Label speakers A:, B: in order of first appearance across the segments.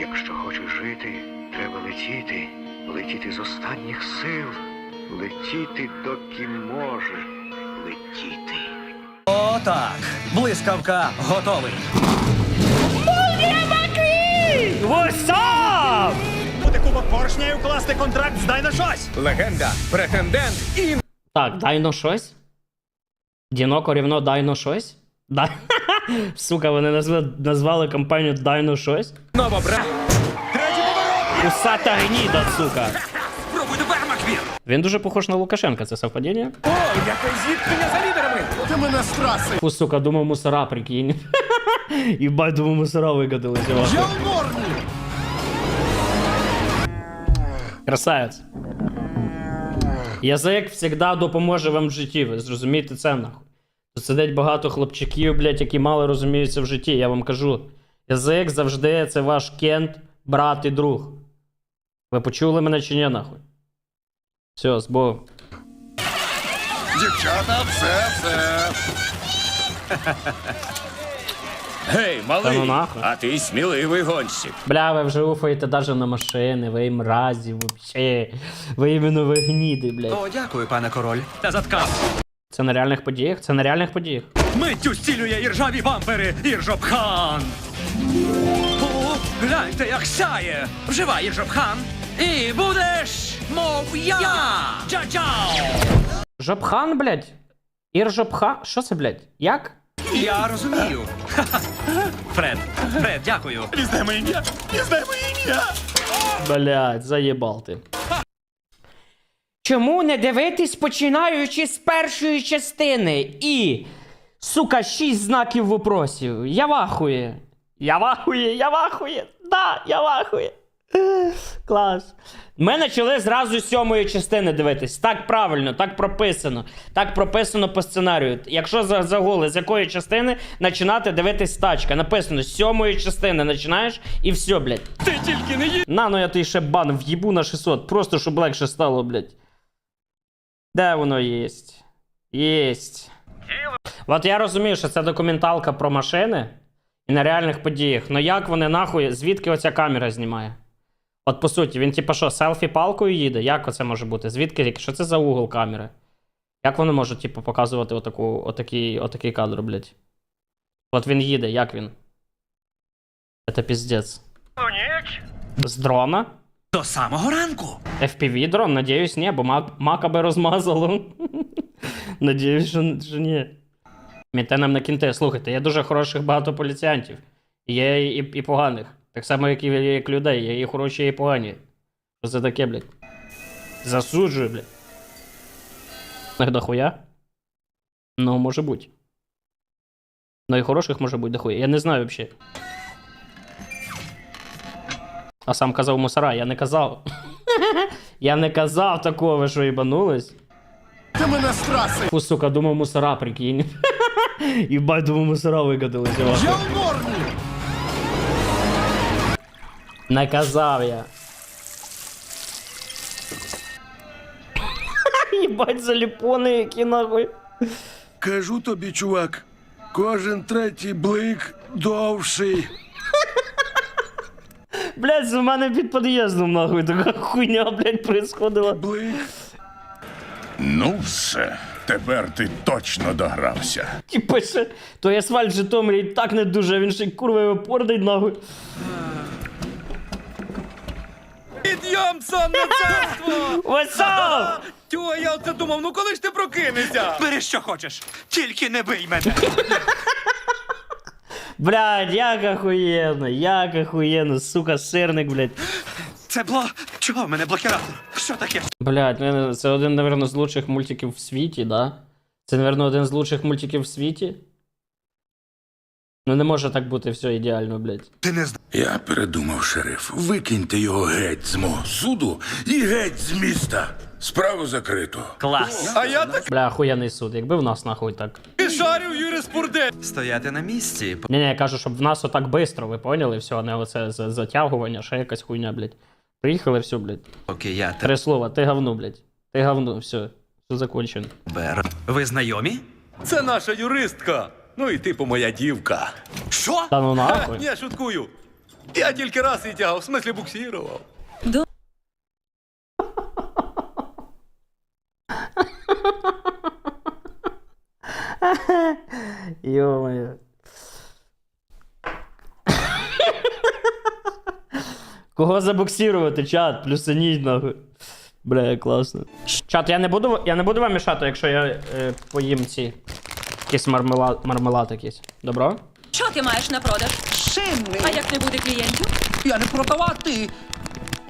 A: Якщо хочеш жити, треба летіти, летіти з останніх сил, летіти, доки можеш летіти.
B: Отак. Блискавка готовий. Бути кубок поршня і укласти контракт з Дай на щось.
C: Легенда, претендент і
D: Так, дай но щось. Діноко рівно дай но щось. Дай... Сука, вони назвали, назвали компанію Дай но щось.
C: новобра.
D: Усата гніда, сука.
C: Спробуй тепер, Маквір.
D: Він дуже похож на Лукашенка, це совпадіння?
C: О, яке зіткнення за лідерами. Ти мене з траси!
D: Фу, сука, думав мусора, прикинь. Їбать, думав мусора викатилися. Я в нормі! Красавець. Язик завжди допоможе вам в житті, ви зрозумієте це нахуй. Тут сидить багато хлопчиків, блядь, які мало розуміються в житті, я вам кажу. Язик завжди це ваш кент, брат і друг. Ви почули мене чи ні, нахуй? Все, з Богом.
E: Дівчата, все, все.
F: Гей,
D: Та
F: малий,
D: ну нахуй.
F: а ти сміливий гонщик.
D: Бля, ви вже уфаєте даже на машини, ви мразі, вообще. Ви іменно ви гніди, блядь.
B: О, дякую, пане король. Та заткав.
D: Це на реальних подіях? Це на реальних подіях.
B: Миттю зцілює іржаві бампери Іржобхан. О, гляньте, як сяє. Вживай Іржобхан. І будеш, мов я. Ча-чао.
D: Жопхан, блядь? Ір Що це, блядь? Як?
B: Я розумію. Фред, Фред, дякую. Моє ім'я. Моє ім'я.
D: Блядь, заєбал ти. Чому не дивитись, починаючи з першої частини? І, сука, шість знаків вопросів. Я вахує. Я вахує, я вахує. Да, я вахує. Клас. Ми почали зразу з сьомої частини дивитись. Так правильно, так прописано. Так прописано по сценарію. Якщо за- загули з якої частини починати дивитись тачка. Написано з сьомої частини починаєш і все, блядь.
B: Ти тільки не їй.
D: На, ну я тобі ще бан в'їбу на 600, просто щоб легше стало, блядь. Де воно єсть? Єсть. От я розумію, що це документалка про машини і на реальних подіях. Ну як вони нахуй, звідки оця камера знімає? От по суті, він типа що, селфі палкою їде? Як оце може бути? Звідки? Що це за угол камери? Як вони можуть, типу, показувати отаку, отакий, отакий кадр, блядь? От він їде, як він? Це піздець. З дрона?
B: До самого ранку.
D: FPV дрон? Надіюсь, ні, бо мак, мака би розмазало. Надіюсь, що, що ні. Міте нам на кінти. Слухайте, є дуже хороших багато поліціянтів. Є і, і поганих. Так само, як і як людей. Є і хороші, і погані. Що це таке, блядь? Засуджую, блядь. Дохуя? Ну, може бути. Ну і хороших може бути дохуя. Я не знаю взагалі. А сам казав мусора, я не казав. Я не казав такого, ви що їбанулись.
E: Ти мене з траси.
D: Фу, сука, думав мусора, прикинь. Їбать, думав мусора викатилися.
E: Я в нормі.
D: Не казав я. Їбать, заліпони, які нахуй.
E: Кажу тобі, чувак, кожен третій блик довший.
D: Блять, у мене під під'їздом нахуй така хуйня, блять, происходила.
G: Ну все, тепер ти точно догрався.
D: Типа ще, той асфальт в Житомирі і так не дуже, а він ще й курва його пордить нахуй.
B: Підйом, сонне царство!
D: What's up?
B: Тьо, я оце думав, ну коли ж ти прокинешся? Бери що хочеш, тільки не бий мене.
D: Блядь, як охуєнно, як охуєнно, сука, сирник, блядь.
B: Це було... Чого в мене блокіратор? Що таке?
D: Блядь, ну, це один, напевно, з лучших мультиків в світі, да? Це, напевно, один з лучших мультиків в світі. Ну не може так бути все ідеально, блядь.
B: Ти не знаєш.
G: Я передумав, шериф. Викиньте його геть з мого суду і геть з міста. Справу закрито.
B: Клас. А я так
D: Бля, охуєнний суд, якби в нас нахуй так.
B: І шарю юриспрудент. Стояти на місці.
D: Ні, ні, я кажу, щоб в нас отак бистро, ви поняли? Все, не оце за- затягування, ще якась хуйня, блядь. Приїхали, все, блядь.
B: Окей, я
D: Три слова, ти говно, блядь. Ти говно, все. Все закончено.
B: тебе. Ви знайомі?
F: Це наша юристка. Ну і типу моя дівка.
B: Що?
D: Та ну нахуй.
F: Ні, шуткую. Я тільки раз її тягав, в смислі буксірував.
D: Ё-моё. Кого забуксирувати, чат? Плюсаніть нахуй. Бля, класно. Чат, я не буду, я не буду вам мішати, якщо я е, поїм ці якийсь мармелад, мармелад якийсь. Добро?
H: Що ти маєш на продаж?
I: Шинний.
H: А як не буде клієнтів?
I: Я не продавати.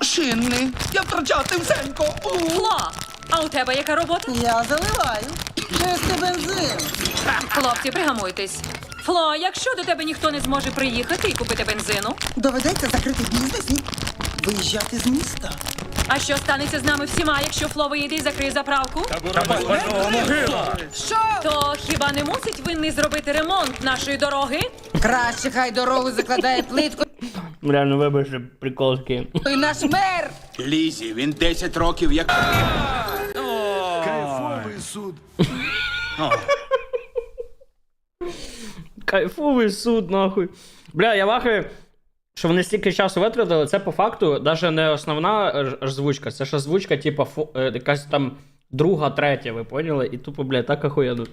I: Шинний. Я втрачати всенько. У.
H: Фло! А у тебе яка робота?
I: Я заливаю. Чистий бензин.
H: Хлопці, пригамуйтесь. Фло, якщо до тебе ніхто не зможе приїхати і купити бензину,
I: Доведеться закрити бізнес і виїжджати з міста.
H: а що станеться з нами всіма, якщо Фло виїде і закриє заправку?
I: Що?
H: То хіба не мусить винний зробити ремонт нашої дороги?
I: Краще хай дорогу закладає плитку
D: Реально, вибачте, прикол такий.
I: і наш мер.
G: Лізі, він 10 років як.
E: Суд.
D: Кайфовий суд, нахуй. Бля, я вахаю, що вони стільки часу витратили, це по факту навіть не основна ж- озвучка, це ж озвучка, типа, фо, е, якась там друга, третя, ви поняли? І тупо, бля, так охуєнно.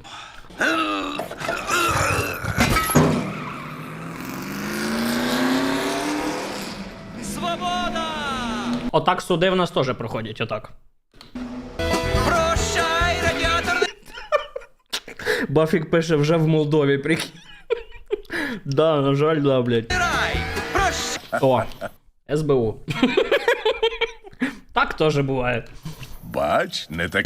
B: Свобода!
D: Отак суди в нас теж проходять, отак. Бафік пише вже в Молдові, прикинь. Да, на жаль, да, блядь. О, СБУ. Так теж буває.
G: Бач, не так.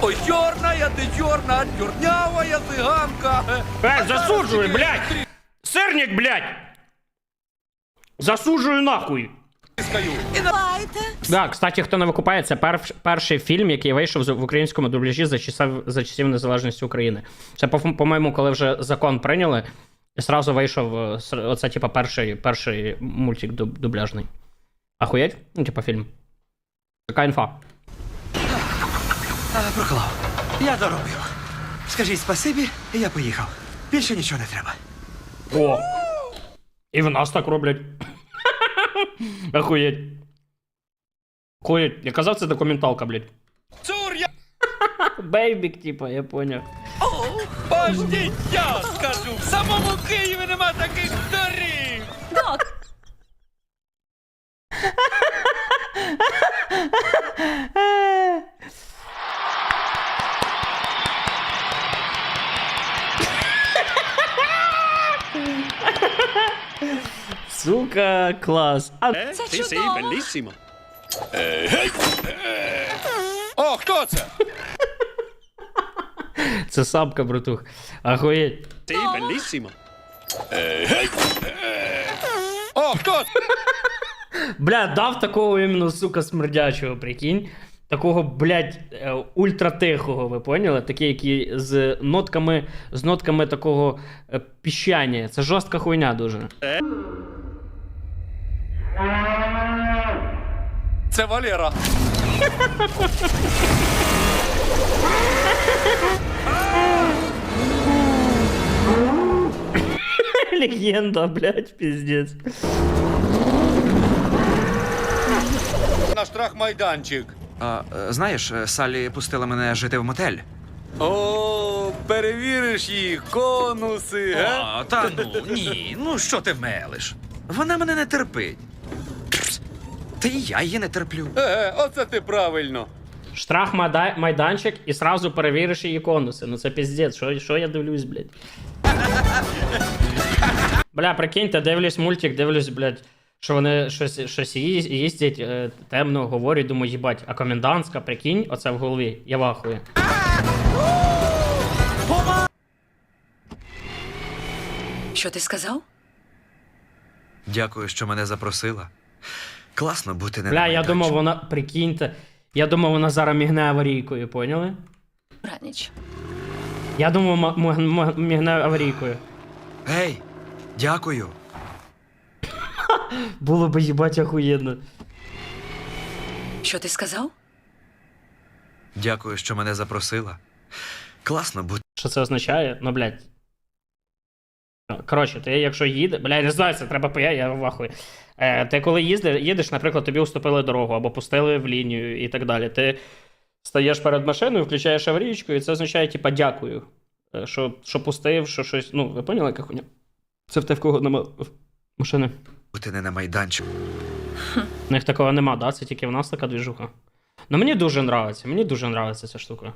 F: Ой, чорна я ти чорна, чорнява я циганка.
D: Ей, засуджую, блядь! Сирник, блядь! Засуджую нахуй! Да, кстати, хто не викупає, це перш, перший фільм, який вийшов в українському дубляжі за часів, за часів незалежності України. Це, по- по-моєму, коли вже закон прийняли, і сразу вийшов е, оце, типа, перший, перший мультик дубляжний. Ахуєть? Ну, типа, фільм. Така інфа.
J: Прохолов, я доробив. Скажіть спасибі, і я поїхав. Більше нічого не треба.
D: О! І в нас так роблять. Охуєть. Охуєть. Я казав, це документалка, блядь.
F: Цур я
D: Бейбік, типа, я поняв.
F: пождіть, я скажу. В самому Києві нема таких доріг.
H: Док,
D: Сука, клас. А
H: це чудово.
F: О, хто це?
D: це сапка, братух. Охуєть.
F: О, хто це?
D: Бля, дав такого іменно, сука, смердячого, прикинь. Такого, блядь, е, ультратихого, ви поняли? Такий, який з нотками, з нотками такого е, піщання. Це жорстка хуйня дуже.
F: Це Валера.
D: Легенда, блядь, піздець.
F: На штрах-майданчик.
J: А, е, знаєш, е, Саллі пустила мене жити в мотель.
F: О, перевіриш їх, конуси?
J: О, та ну ні, ну що ти мелиш? Вона мене не терпить. Та і я її не терплю.
F: Еге, оце ти правильно.
D: Штрах майданчик і сразу перевіриш її конуси. Ну це піздець, що, що я дивлюсь, блядь. Бля, прикиньте, дивлюсь мультик, дивлюсь, блядь, що вони щось, щось їз- їздять е, темно, говорять, думаю, їбать, а комендантська, прикинь, оце в голові. Я вахую.
H: Що ти сказав?
J: Дякую, що мене запросила. Класно бути не
D: Бля,
J: на
D: я думав, вона, прикиньте, я думав, вона зараз мігне аварійкою, поняли?
H: Браніч.
D: Я думав, м- м- м- мігне аварійкою.
J: Ей, дякую.
D: Було би їбать охуєнно.
H: Що ти сказав?
J: Дякую, що мене запросила. Класно бути.
D: Що це означає? Ну, блядь. Коротше, ти якщо їде, бля, я не знаю, це треба поя, я в ахуї. Е, ти коли їзди, їдеш, наприклад, тобі уступили дорогу або пустили в лінію і так далі. Ти стаєш перед машиною, включаєш аварійку, і це означає, типа, дякую. Е, Що, що пустив, що щось. Ну, ви поняли, яка хуйня? Це в те в кого нема машини.
J: Бути не на майданчику.
D: У них такого нема, да? Це тільки в нас така двіжуха. Ну мені дуже нравиться, мені дуже нравиться ця штука.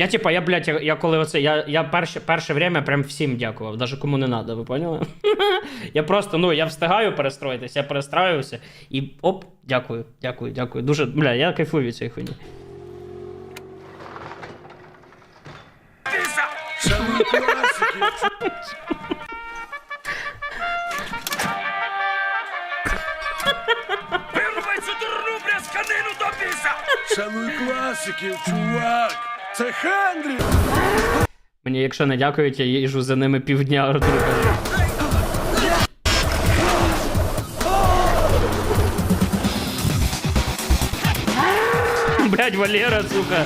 D: Я, типа, я, блядь, я, я коли оце, я, я перше, перше время прям всім дякував, навіть кому не надо, ви поняли? я просто, ну, я встигаю перестроїтися, я перестраюся і оп, дякую, дякую, дякую. Дуже, бля, я кайфую від цієї хуйні.
E: Шануй класиків, чувак. Це Хендрі.
D: Мені, якщо не дякують, я їжу за ними півдня. Блять, Валера, сука.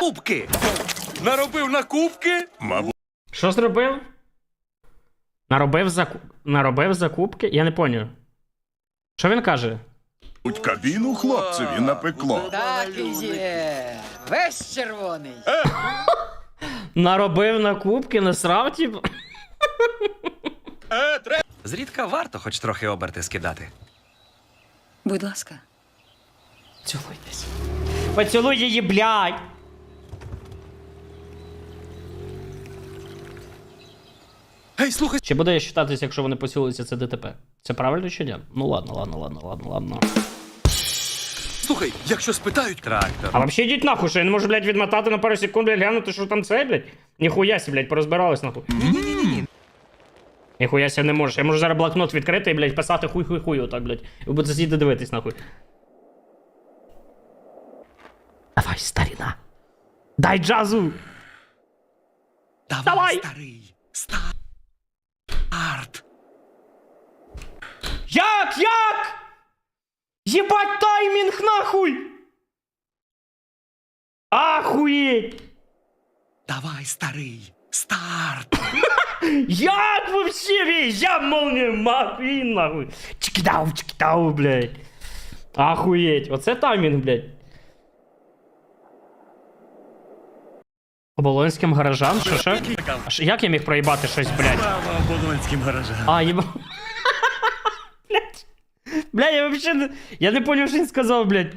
J: Кубки!
F: Наробив на кубки?
D: Що зробив? Наробив, заку... Наробив закупки? Я не поняв. Що він каже?
E: Кабіну хлопцеві напекло.
I: Так і є. Весь червоний.
D: Наробив на кубки, насрав, типу.
J: Зрідка варто хоч трохи оберти скидати.
H: Будь ласка.
D: Цілуйтесь. Поцілуй її, блядь.
J: Гей, слухай!
D: Чи буде вважатися, якщо вони поцілуються, це ДТП? Це правильно чи ні? Ну ладно, ладно, ладно, ладно, ладно.
J: Слухай, якщо спитають. Трактор.
D: А вообще йдіть нахуй, що я не можу, блядь, відмотати на пару секунд, блядь, глянути, що там це, блядь. Ніхуя сі, блядь, порозбирались нахуй.
J: Ні-ні-ні.
D: Ніхуя сі не можеш. Я можу зараз блокнот відкрити і, блядь, писати хуй-хуй-хуй отак, блядь. І ви будете сидіти дивитись нахуй. Давай, старіна. Дай джазу! Давай!
J: старий. Старт.
D: Як? Як? Єбать таймінг нахуй! Ахуєть!
J: Давай, старий. Старт.
D: Як вообще весь? Я молния Маквін, нахуй. Чикидау, чикидау, блядь. Ахуєть. Оце таймінг, блядь. Оболонським гаражам? Що, що- Як я міг проїбати щось, блядь?
B: Оболонським гаражам.
D: А, єба... Бля, я вообще не... Я не понял, що він сказав, блядь.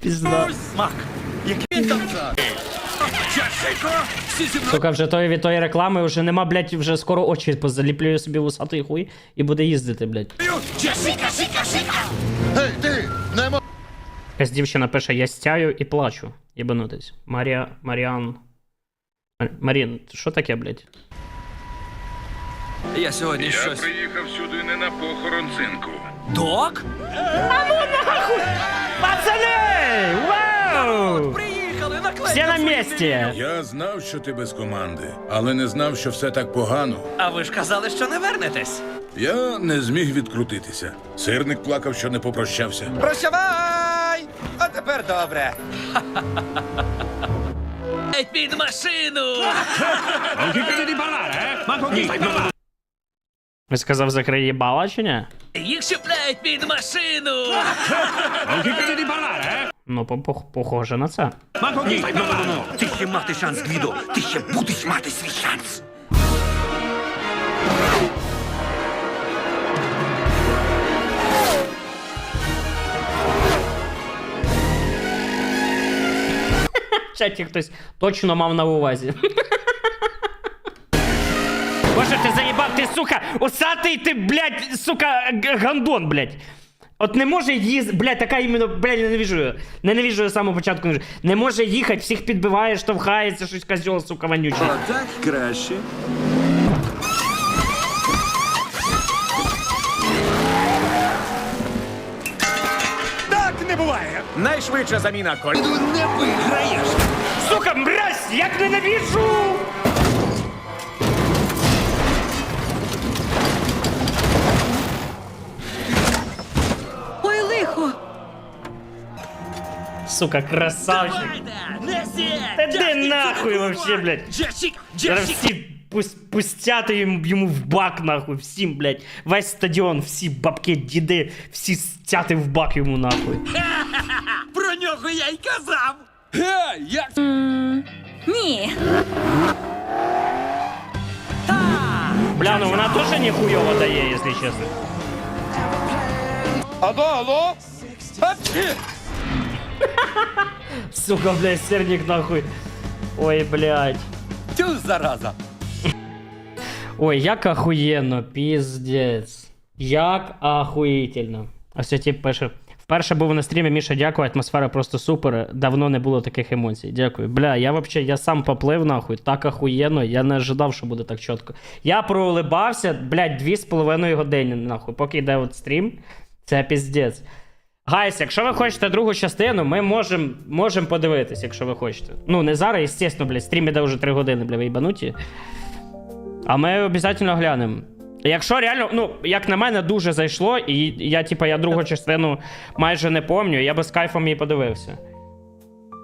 D: Пізда.
B: Мак.
D: Сука, вже тої від тої реклами вже нема, блядь, вже скоро очі позаліплюю собі вусатий хуй і буде їздити, блядь.
E: Гей, ти! Не мо...
D: Якась дівчина пише, я стяю і плачу. Єбанутись. Марія... Маріан... Мар- Марін, що таке, блядь?
J: Я сьогодні щось.
G: приїхав сюди не на похорон синку.
J: Док?
D: Пацани! Вау!
J: Приїхали, наклейка.
D: Всі на місці!
G: Я знав, що ти без команди, але не знав, що все так погано.
J: А ви ж казали, що не вернетесь.
G: Я не зміг відкрутитися. Сирник плакав, що не попрощався.
C: Прощавай! А тепер добре.
F: Під машину!
D: Ви сказав, закриє бала чи ні?
F: Їх щепляють під машину!
D: Ну, по- по- похоже на це.
J: Ти ще мати шанс, Гвідо. Ти ще будеш мати свій шанс.
D: Чаті хтось точно мав на увазі. Боже, ти заїбав, ти, сука, усатий ти, блядь, сука, гандон, блядь. От не може їздити, блядь, така іменно, блядь, ненавіжу. Ненавіжу я з самого початку. Не може їхати, всіх підбиває, штовхається, щось козьол, сука, вонючий.
E: Так краще.
C: Найшвидша заміна коль.
E: Не виграєш!
D: Сука, мразь! Як ненавіжу!
H: Ой, лихо!
D: Сука, красавчик! Да, Та де нахуй вообще, блядь? Джерсик! Джерсик! пусть, пустяти йому, йому в бак, нахуй, всім, блядь. Весь стадіон, всі бабки, діди, всі стяти в бак йому нахуй.
F: Про нього я й казав. Ге, як
H: Ні.
D: Бля, ну вона теж ніхуйово дає, якщо чесно.
F: Алло, алло? Апчі!
D: Сука, блядь, серник нахуй. Ой, блядь.
F: Тю, зараза.
D: Ой, як охуєнно, піздець. Як ахуїтельно. Ось я тип пише. Вперше був на стрімі, Міша, дякую, атмосфера просто супер. Давно не було таких емоцій. Дякую. Бля, я вообще, я сам поплив нахуй, так ахуєнно, я не ожидав, що буде так чітко. Я проулибався, блядь, дві з половиною години, нахуй, поки йде от стрім. Це піздець. Гайс, якщо ви хочете другу частину, ми можемо можем подивитись, якщо ви хочете. Ну, не зараз, звісно, блядь, стрім іде вже 3 години, бля, ви їбануті. А ми обов'язково глянемо. Якщо реально, ну, як на мене, дуже зайшло, і я, типа, я другу частину майже не помню, я би з кайфом її подивився.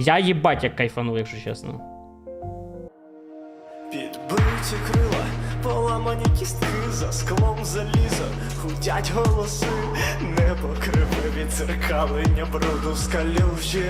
D: Я їбать як кайфанув, якщо чесно.
K: Підбиті крила, поламані кістки за склом заліза, гудять голоси, небо криве від зеркалення бруду скалюжі.